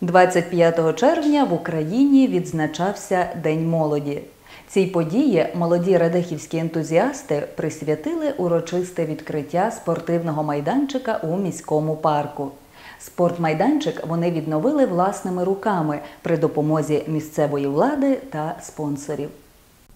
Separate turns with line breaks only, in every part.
25 червня в Україні відзначався День молоді. Цій події молоді радехівські ентузіасти присвятили урочисте відкриття спортивного майданчика у міському парку. Спортмайданчик вони відновили власними руками при допомозі місцевої влади та спонсорів.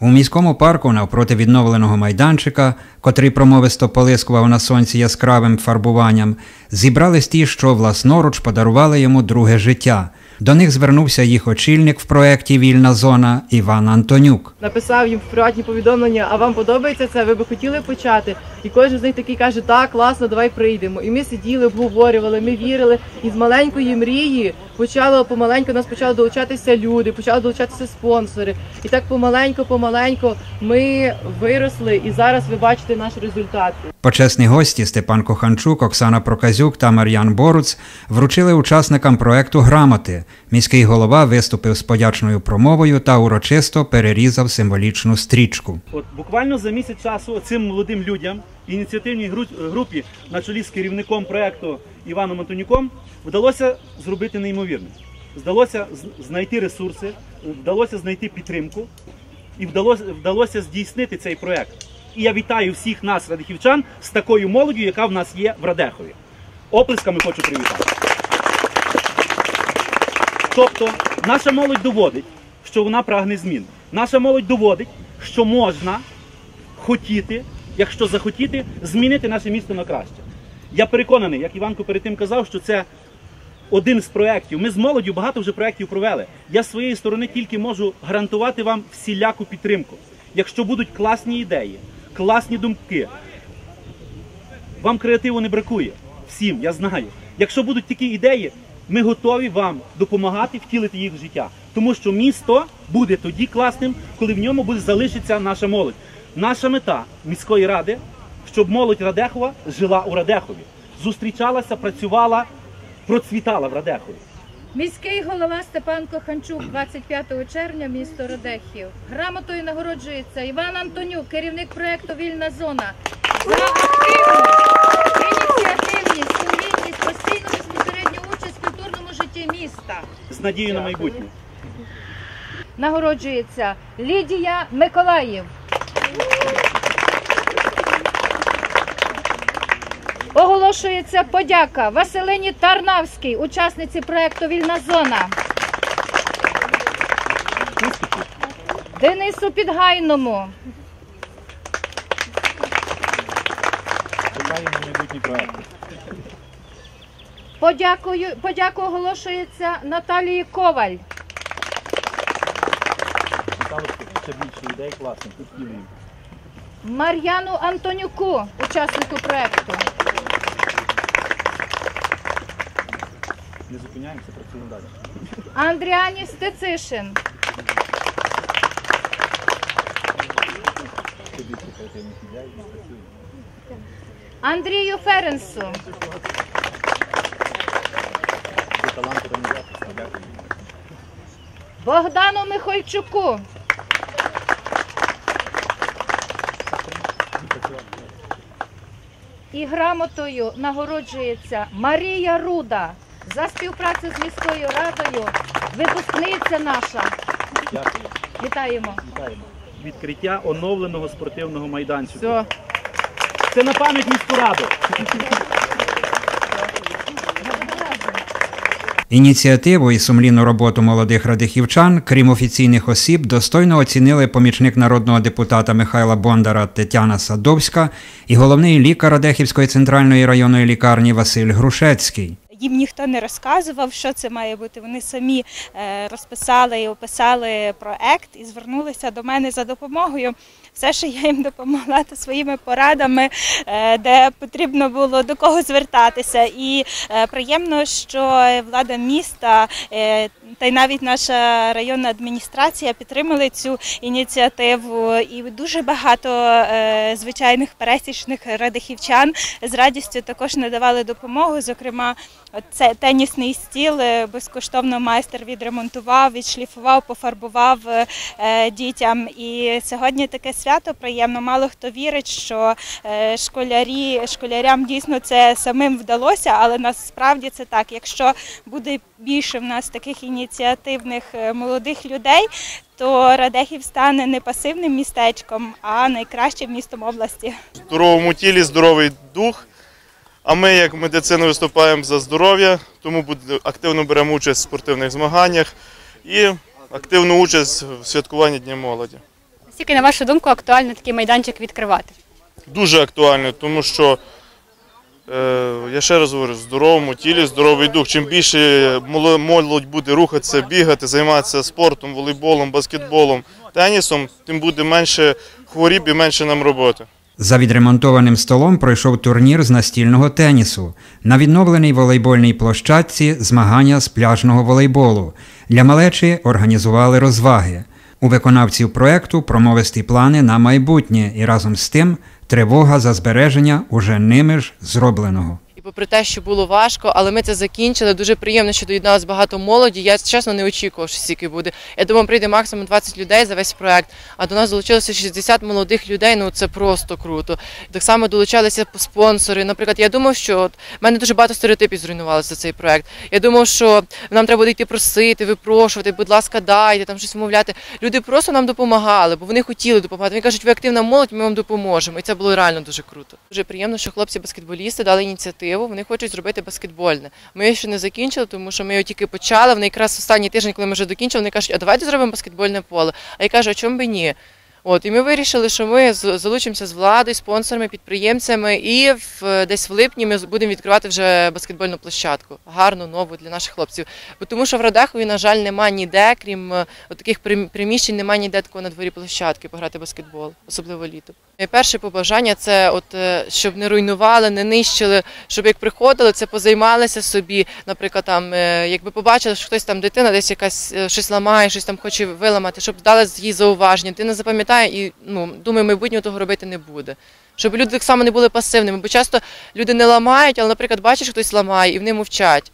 У міському парку навпроти відновленого майданчика, котрий промовисто полискував на сонці яскравим фарбуванням, зібрались ті, що власноруч подарували йому друге життя. До них звернувся їх очільник в проєкті Вільна зона Іван Антонюк.
написав їм в приватні повідомлення, а вам подобається це, ви би хотіли почати. І кожен з них такий каже, так, класно, давай прийдемо. І ми сиділи, обговорювали, ми вірили. І з маленької мрії почало помаленьку нас почали долучатися люди, почали долучатися спонсори. І так помаленьку, помаленьку ми виросли, і зараз ви бачите наш результат.
Почесні гості Степан Коханчук, Оксана Проказюк та Мар'ян Боруц вручили учасникам проекту грамоти. Міський голова виступив з подячною промовою та урочисто перерізав символічну стрічку.
От буквально за місяць часу цим молодим людям, ініціативній гру- групі на чолі з керівником проекту Іваном Антонюком, вдалося зробити неймовірне. Вдалося знайти ресурси, вдалося знайти підтримку і вдалося, вдалося здійснити цей проект. І я вітаю всіх нас, радихівчан, з такою молоддю, яка в нас є в Радехові. Оплесками хочу привітати. Тобто, наша молодь доводить, що вона прагне змін. Наша молодь доводить, що можна хотіти, якщо захотіти, змінити наше місто на краще. Я переконаний, як Іванко перед тим казав, що це один з проєктів. Ми з молоддю багато вже проєктів провели. Я з своєї сторони тільки можу гарантувати вам всіляку підтримку. Якщо будуть класні ідеї, класні думки, вам креативу не бракує. Всім, я знаю. Якщо будуть такі ідеї, ми готові вам допомагати втілити їх в життя. Тому що місто буде тоді класним, коли в ньому буде залишиться наша молодь. Наша мета міської ради, щоб молодь Радехова жила у Радехові, зустрічалася, працювала, процвітала в Радехові.
Міський голова Степан Коханчук 25 червня, місто Радехів. Грамотою нагороджується Іван Антонюк, керівник проекту Вільна зона. За активність, ініціативність, сумлінність, постійну безпосередню участь в культурному житті міста.
З надією на майбутнє.
Нагороджується Лідія Миколаїв. Оголошується подяка Василині Тарнавській, учасниці проекту Вільна зона. Денису Підгайному, подякую, подяку оголошується Наталії Коваль,
більше ідей класних.
Мар'яну Антонюку, учаснику проекту,
Не зупиняємося, працюємо далі.
Андріані Стецишин. Андрію Ференсу. Богдану Михойчуку, і грамотою нагороджується Марія Руда за співпрацю з міською радою, випускниця наша.
Дякую.
Вітаємо.
Вітаємо. Відкриття оновленого спортивного майданчика.
Все.
Це на пам'ять міську раду.
Ініціативу і сумлінну роботу молодих радихівчан, крім офіційних осіб, достойно оцінили помічник народного депутата Михайла Бондара Тетяна Садовська і головний лікар Радехівської центральної районної лікарні Василь Грушецький.
Їм ніхто не розказував, що це має бути. Вони самі е, розписали і описали проект і звернулися до мене за допомогою. Все, що я їм допомогла, то своїми порадами, е, де потрібно було до кого звертатися. І е, приємно, що влада міста та й навіть наша районна адміністрація підтримали цю ініціативу, і дуже багато е, звичайних пересічних радихівчан з радістю також надавали допомогу. Зокрема, це тенісний стіл е, безкоштовно майстер відремонтував, відшліфував, пофарбував е, дітям. І сьогодні таке свято приємно. Мало хто вірить, що школярі школярям дійсно це самим вдалося, але насправді це так. Якщо буде більше в нас таких ініціативних е, молодих людей, то Радехів стане не пасивним містечком, а найкращим містом області.
В здоровому тілі здоровий дух. А ми, як медицина, виступаємо за здоров'я, тому активно беремо участь в спортивних змаганнях і активну участь в святкуванні Дня молоді.
Наскільки, на вашу думку, актуально такий майданчик відкривати?
Дуже актуально, тому що, я ще раз говорю, в здоровому тілі здоровий дух. Чим більше молодь буде рухатися, бігати, займатися спортом, волейболом, баскетболом, тенісом, тим буде менше хворіб і менше нам роботи.
За відремонтованим столом пройшов турнір з настільного тенісу. На відновленій волейбольній площадці змагання з пляжного волейболу. Для малечі організували розваги. У виконавців проекту промовисті плани на майбутнє і разом з тим тривога за збереження уже ними ж зробленого.
Попри те, що було важко, але ми це закінчили. Дуже приємно, що доєдналось багато молоді. Я чесно не очікував, що стільки буде. Я думав, прийде максимум 20 людей за весь проект. А до нас долучилося 60 молодих людей. Ну це просто круто. Так само долучалися спонсори. Наприклад, я думав, що от, в мене дуже багато стереотипів зруйнувалося за цей проект. Я думав, що нам треба буде йти просити, випрошувати, будь ласка, дайте там щось вмовляти. Люди просто нам допомагали, бо вони хотіли допомагати. Вони кажуть, ви активна молодь, ми вам допоможемо. І це було реально дуже круто. Дуже приємно, що хлопці-баскетболісти дали ініціативу. Вони хочуть зробити баскетбольне. Ми ще не закінчили, тому що ми його тільки почали. Вони якраз останній тиждень, коли ми вже докінчили, вони кажуть, а давайте зробимо баскетбольне поле. А я кажу, а чому би ні? От і ми вирішили, що ми залучимося з владою, спонсорами, підприємцями, і в десь в липні ми будемо відкривати вже баскетбольну площадку, гарну нову для наших хлопців. Бо тому що в Радехові, на жаль, нема ніде, крім е, от таких прим- приміщень, немає ніде такого на дворі площадки пограти баскетбол, особливо літом. І перше побажання це, от е, щоб не руйнували, не нищили, щоб як приходили, це позаймалися собі. Наприклад, там е, якби побачили, що хтось там дитина десь якась е, щось ламає, щось там хоче виламати, щоб дали їй зауваження. Дитина запам'ятає і ну думаю, майбутнього того робити не буде. Щоб люди так само не були пасивними, бо часто люди не ламають, але, наприклад, бачиш, хтось ламає і вони мовчать.